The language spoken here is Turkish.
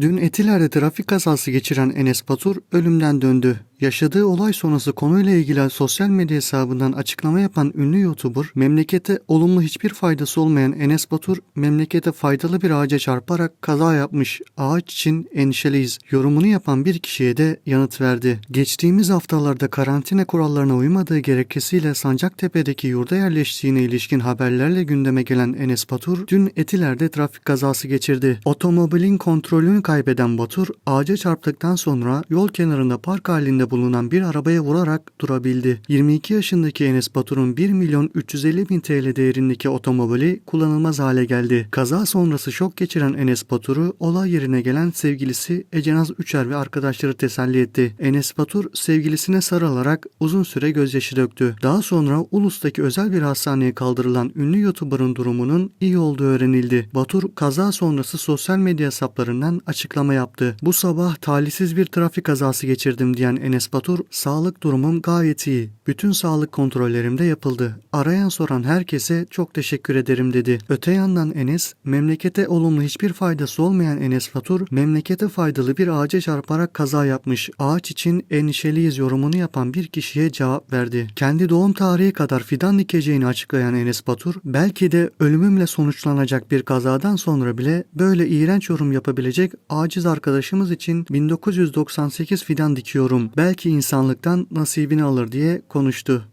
Dün Etiler'de trafik kazası geçiren Enes Batur ölümden döndü. Yaşadığı olay sonrası konuyla ilgili sosyal medya hesabından açıklama yapan ünlü YouTuber, memlekete olumlu hiçbir faydası olmayan Enes Batur, memlekete faydalı bir ağaca çarparak kaza yapmış, ağaç için endişeliyiz yorumunu yapan bir kişiye de yanıt verdi. Geçtiğimiz haftalarda karantina kurallarına uymadığı gerekçesiyle Sancaktepe'deki yurda yerleştiğine ilişkin haberlerle gündeme gelen Enes Batur, dün Etiler'de trafik kazası geçirdi. Otomobilin kontrolünü kaybeden Batur, ağaca çarptıktan sonra yol kenarında park halinde bulunan bir arabaya vurarak durabildi. 22 yaşındaki Enes Batur'un 1 milyon 350 bin TL değerindeki otomobili kullanılmaz hale geldi. Kaza sonrası şok geçiren Enes Batur'u olay yerine gelen sevgilisi Ecenaz Üçer ve arkadaşları teselli etti. Enes Batur sevgilisine sarılarak uzun süre gözyaşı döktü. Daha sonra Ulus'taki özel bir hastaneye kaldırılan ünlü YouTuber'ın durumunun iyi olduğu öğrenildi. Batur kaza sonrası sosyal medya hesaplarından açıklama yaptı. Bu sabah talihsiz bir trafik kazası geçirdim diyen Enes Batur, sağlık durumum gayet iyi. Bütün sağlık kontrollerim de yapıldı. Arayan soran herkese çok teşekkür ederim dedi. Öte yandan Enes, memlekete olumlu hiçbir faydası olmayan Enes Batur, memlekete faydalı bir ağaca çarparak kaza yapmış. Ağaç için endişeliyiz yorumunu yapan bir kişiye cevap verdi. Kendi doğum tarihi kadar fidan dikeceğini açıklayan Enes Batur, belki de ölümümle sonuçlanacak bir kazadan sonra bile böyle iğrenç yorum yapabilecek aciz arkadaşımız için 1998 fidan dikiyorum. Belki insanlıktan nasibini alır diye konuştu.